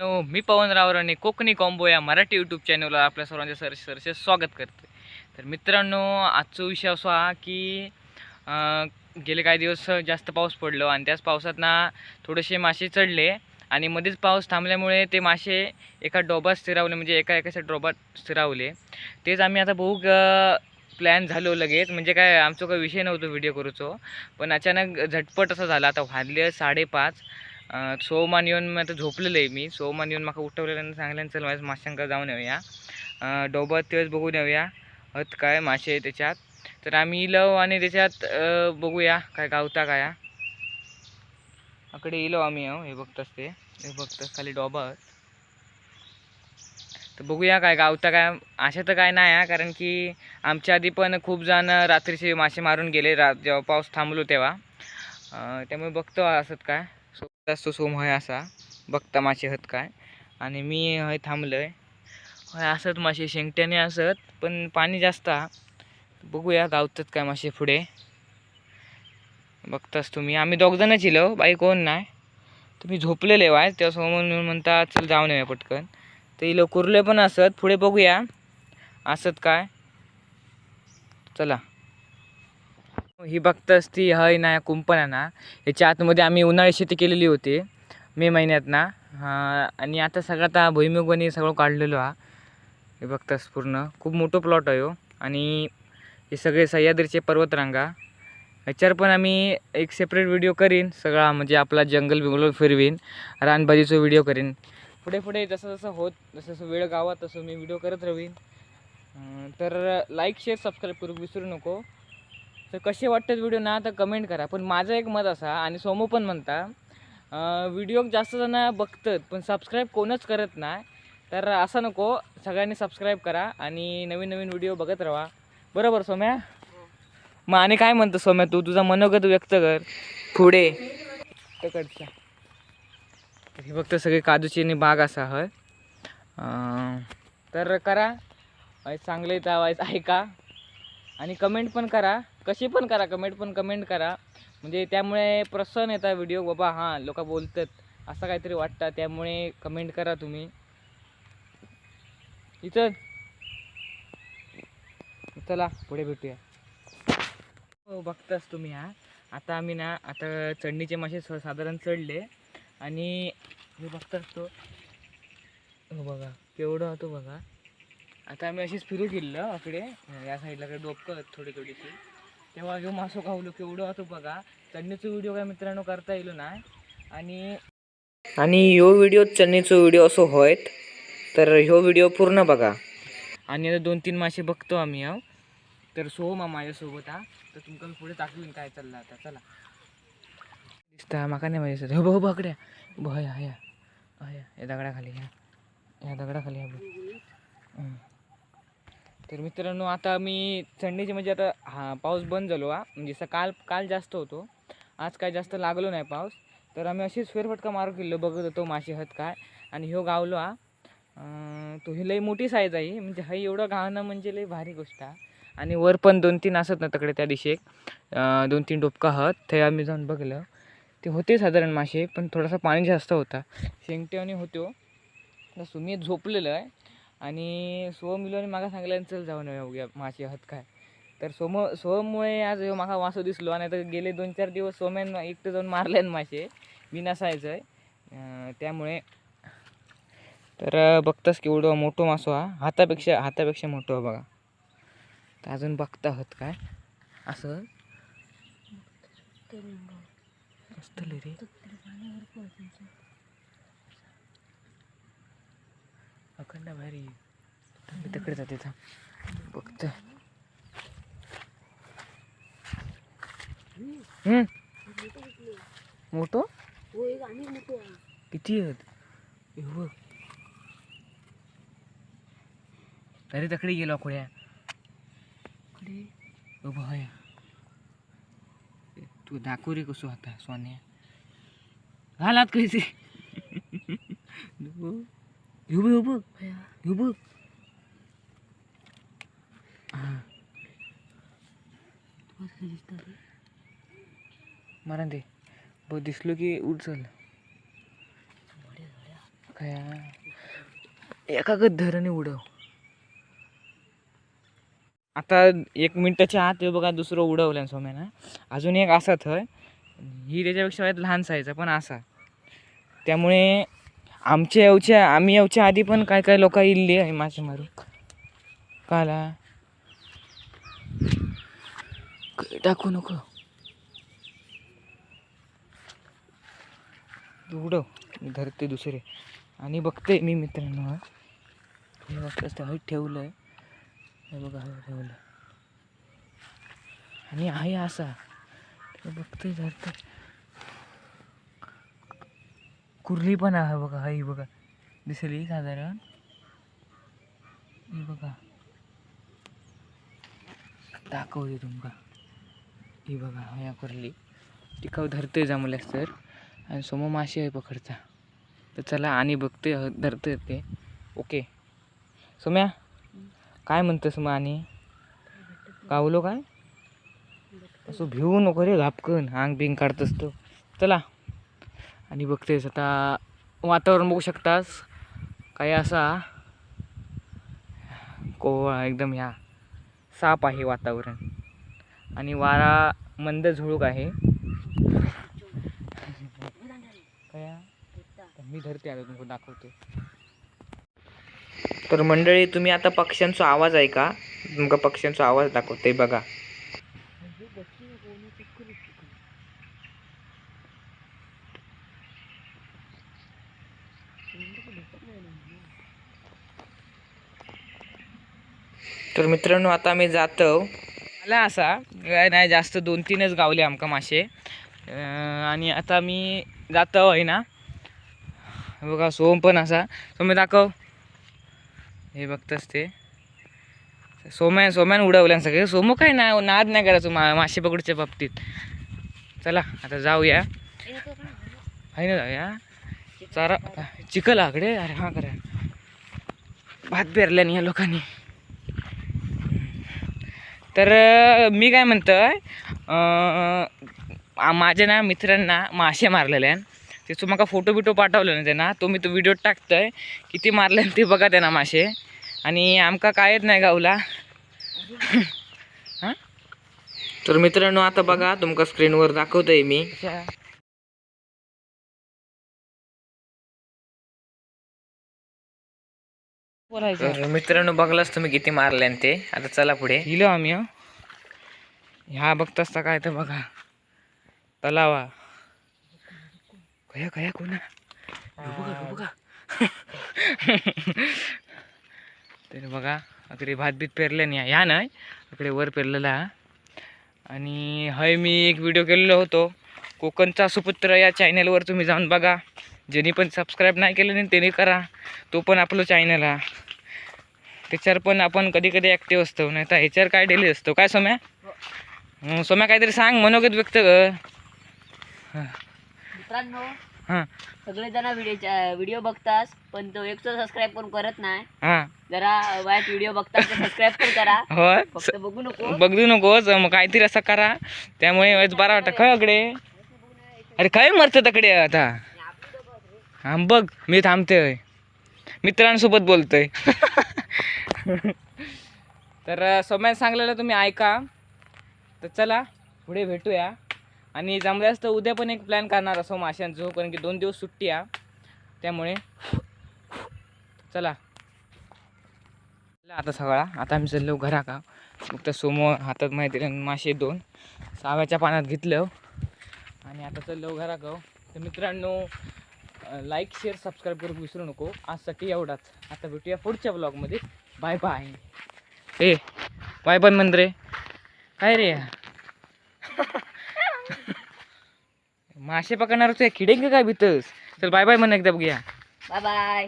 No मी पवन रावर आणि Konkani combo या मराठी यूट्यूब चॅनलवर आपल्या सर्वांचे सरसे सरसे स्वागत करते तर मित्रांनो आजचा विषय असा हा की गेले काही दिवस जास्त पाऊस पडलो आणि त्याच पावसात ना थोडेसे मासे चढले आणि मध्येच पाऊस थांबल्यामुळे ते मासे एका डोबात स्थिरावले म्हणजे एका एकाच्या डोबात स्थिरावले. तेच आम्ही आता बघू प्लॅन झालो लगेच. म्हणजे काय आमचा काही विषय नव्हतो व्हिडिओ करूचो. पण अचानक झटपट असं झालं. आता वाजले साडेपाच. सोमान येऊन मी आता झोपलेलं आहे मी. सोमान येऊन माका उठवलेलं सांगल्यानं चल माझ्या माशांकडे जाऊन येऊया. डोबत तेच बघून येऊया. हत काय मासे आहे त्याच्यात. तर आम्ही इलो आणि त्याच्यात बघूया काय गावता काय. हा. आकडे इलो आम्ही हो हे बघतच ते. हे बघतच खाली डोबा तर बघूया काय गावता काय. अशा तर काय नाही आहे कारण की आमच्या आधी पण खूप जण रात्रीचे मासे मारून गेले. रा जेव्हा पाऊस थांबलो तेव्हा. त्यामुळे बघतो असत काय. सोबत असतो सोम असा बघता मासे हत काय. आणि मी हय थांबलोय. होय असत मासे शेंगट्याने असत पण पाणी जास्त. हा. बघूया गावतात काय मासे पुढे. बघताच तुम्ही. आम्ही दोघजणच इलो बाई कोण नाही तुम्ही झोपलेले वाय तेव्हा सोमून म्हणता चल जाऊन येऊया पटकन. ते इलो कुरले पण असत पुढे बघूया. असत काय. चला. ही बघताच ती हय ना कुंपण आहे ना याच्या आतमध्ये आम्ही उन्हाळी शेती केलेली होती मे महिन्यात ना. आणि आता सगळं आता भुईमुग सगळं काढलेलो हा. हे बघतास पूर्ण. खूप मोठं प्लॉट आहे हो. आणि हे सगळे सह्याद्रीचे पर्वतरांगा. ह्याच्यावर पण आम्ही एक सेपरेट व्हिडिओ करीन. सगळा म्हणजे आपला जंगल बिंगल फिरवीन. रानभाजीचा व्हिडिओ करीन. पुढे पुढे जसं जसं होत जसं जसं वेळ गावात तसं मी व्हिडिओ करत राहीन. तर लाईक शेअर सबस्क्राईब करू विसरू नको. तर कसे वाटतात व्हिडिओ ना तर कमेंट करा. पण माझं एक मत असा आणि सोमू पण म्हणता व्हिडिओ जास्त जण बघतात पण सबस्क्राईब कोणच करत नाही. तर असं नको सगळ्यांनी सबस्क्राईब करा आणि नवीन नवीन व्हिडिओ बघत राहा. बरोबर सोम्या? मग आणि काय म्हणतो सोम्या तू? तुझा मनोगत व्यक्त कर. पुढे. तिकडच्या हे बघतो सगळे काजूची आणि बाग असा हय? तर करा. चांगले तर ऐका. आणि कमेंट पण करा. कशी पण करा कमेंट पण कमेंट करा. म्हणजे त्यामुळे प्रसन्न येतात व्हिडिओ बाबा हां लोक बोलतात असं काहीतरी वाटतं. त्यामुळे कमेंट करा तुम्ही. इथं. चला पुढे भेटूया. हो बघताच तुम्ही हा. आता आम्ही ना आता चढणीचे मासे स- साधारण चढले. आणि हे बघताच तो. हो बघा. केवढं होतो बघा. आता आम्ही अशीच फिरू गेलो इकडे. या साईडला काही डोपकं थोडी थोडीशी तेव्हा ह्यो मासो खावलो केवढं होतो बघा. चढणीचा व्हिडिओ काय मित्रांनो करता येईल नाही आणि आणि ह्यो व्हिडिओ चढणीचो व्हिडिओ असो होयत तर ह्यो व्हिडिओ पूर्ण बघा. आणि आता दोन तीन मासे बघतो आम्ही हो. तर सो मा माझ्यासोबत हा. तर तुमका मी पुढे दाखवीन काय चाललं आता. चला. दिसता माका नाही माहिती हो बघ बघड्या बघ या या या या दगडाखाली ह्या ह्या दगडाखाली ह्या. तर मित्रांनो आता मी थंडीचे म्हणजे आता हा पाऊस बंद झालो हा. म्हणजे असं काल काल जास्त होतो. आज काय जास्त लागलो नाही पाऊस. तर आम्ही अशीच फेरफटका मारू किल्लो बघत होतो मासे हत काय. आणि ह्यो गावलो हा. तो ही लई मोठी साईज आहे म्हणजे हा एवढं गावणं म्हणजे लई भारी गोष्ट आहे आणि वर पण दोन तीन असत ना तकडे त्या दिवशी दोन तीन डोपका हत. ते आम्ही जाऊन बघलं. ते होते साधारण मासे पण थोडासा पाणी जास्त होता. शेंगटेवानी होतो. तर सुमी झोपलेलं आहे. आणि सोहम मिलो आणि मागं सांगितलं चल जाऊन येऊया उद्या मासे हत काय. तर सोम सोममुळे आज ह्यो मागा वासो दिसलो आणि आता गेले दोन चार दिवस सोम्यान एकटं जाऊन मारल्यान मासे मी नसायचं आहे त्यामुळे तर बघताच केवढं मोठं मासो हा. हातापेक्षा हातापेक्षा मोठं बघा. तर अजून बघता आहोत काय? असं? रे. अखंड भारी. मी तिकडे जाते हम्म. मोठं? किती आहेत? हे अरे तकडे गेलो खोड्या उभा तू दाखव रे कसो होता सोन्या. घालात कैसे. ह्यो बघ ह्यो बघ ह्यो बघ हा. मारा बघ दिसलो की उठ चल काय एका गद्धराने उडव. आता एक मिनिटाच्या आत हे बघा दुसरं उडवलं सोम्यानं. अजून एक असा थय ही त्याच्यापेक्षा लहान साईज पण असा. त्यामुळे आमच्या येऊच्या आम्ही येऊच्या आधी पण काय काय लोक इल्ली आहे मासे मारू काला. टाकू नको. उडव मी धरते दुसरे. आणि बघते मी मित्रांनो हे. बघतेस हळद ठेवलं आहे हे बघा हळद ठेवलं आणि आहे असा. बघते धरते. कुर्ली पण आहे बघा ही बघा. दिसली साधारण. ही बघा. दाखवते तुमका ही बघा ह्या कुर्ली. टिकाव धरते जमल्यास तर. आणि समोर माशी आहे पकडता. तर चला आणि बघते धरते ते. ओके. सोम्या काय म्हणतंस मग आणि? कावलो काय? असं भिवू नको रे घापकन आंग बिंग काढतस तो. चला. आणि बघतेस आता वातावरण बघू शकतास. काय असा कोवळा एकदम ह्या साप आहे वातावरण. आणि वारा मंद झुळूक आहे. मी धरते आता तुम्हाला दाखवते. तर मंडळी तुम्ही आता पक्ष्यांचा आवाज ऐका. तुमका पक्ष्यांचा आवाज दाखवते बघा. तर मित्रांनो आता आम्ही जातो. मला असा. काय नाही जास्त दोन तीनच गावले आमका मासे. आणि आता मी जातो आहे ना. बघा सोम पण असा. सोमे दाखव. हे बघतच ते. सोम्या सोम्यान उडवल्या सगळे. सोमो काय ना नाद नाही करायचो मा मासे पकडच्या बाबतीत. चला आता जाऊया. आहे ना जाऊया. चारा चिखल आकडे अरे हा करा. भात पेरल्याने या लोकांनी. तर मी काय म्हणतोय अं, आ- माझ्या ना मित्रांना मासे मारलेले आहे ते तुम्हाला फोटो बिटो पाठवले ना त्यांना तो मी तो व्हिडिओ टाकतोय किती मारले ते बघा त्यांना मासे. आणि आमका कायच नाही गावला. हां तर मित्रांनो आता बघा तुमका स्क्रीनवर दाखवतोय मी. तर मित्रांनो बघलाच तुम्ही किती मारले ते. आता चला पुढे. हिलो आम्ही हं. ह्या बघत असता काय तर बघा. तलावा. कया कया कोणा? बघा तर बघा इकडे भात बीत पेरले नाही ह्या नाही. इकडे वर पेरलेला. आणि हय मी एक व्हिडिओ केलेलो होतो. कोकणचा सुपुत्र या चॅनलवर तुम्ही जाऊन बघा. ज्यांनी पण सबस्क्राईब नाही केलं नाही त्यांनी करा. तो पण आपलं चॅनल हा. त्याच्यावर पण आपण कधी कधी ॲक्टिव्ह असतो. नाही तर ह्याच्यावर काय डेली असतो. काय सोम्या? हं, सोम्या काहीतरी सांग. मनोगत व्यक्त कर. मित्रांनो हां. सगळे जण व्हिडिओ व्हिडिओ बघतास पण तो एक सबस्क्राईब पण करत नाही. हां. जरा वाईट व्हिडिओ बघतास सबस्क्राईब पण करा. फक्त बघू नको. बघू नकोस मग काहीतरी असं करा. त्यामुळे बरं वाटतं. खय अकडे अरे काय मरतं तकडे आता? हा बघ. मी थांबतोय. मित्रांसोबत बोलतोय. तर सोम्यात सांगलेलं तुम्ही ऐका. तर चला पुढे भेटूया. आणि जमल्यास तर उद्या पण एक प्लॅन करणार असो माशांचं कारण की दोन दिवस सुट्टी या त्यामुळे चला. आता सगळा. आता आम्ही चाललो घरा का मग समोर हातात माहिती आहे मासे दोन. साव्याच्या पाण्यात घेतलं. आणि आता चाललो घरा का तर मित्रांनो लाईक शेअर सबस्क्राईब करू विसरू नको. आजसाठी एवढाच. आता भेटूया पुढच्या ब्लॉगमध्ये बाय बाय. ए बाय पण म्हण रे काय रे? मासे पकडणार होते किडेंग काय भीतस? चल बाय बाय म्हण एकदा बघूया. Bye bye.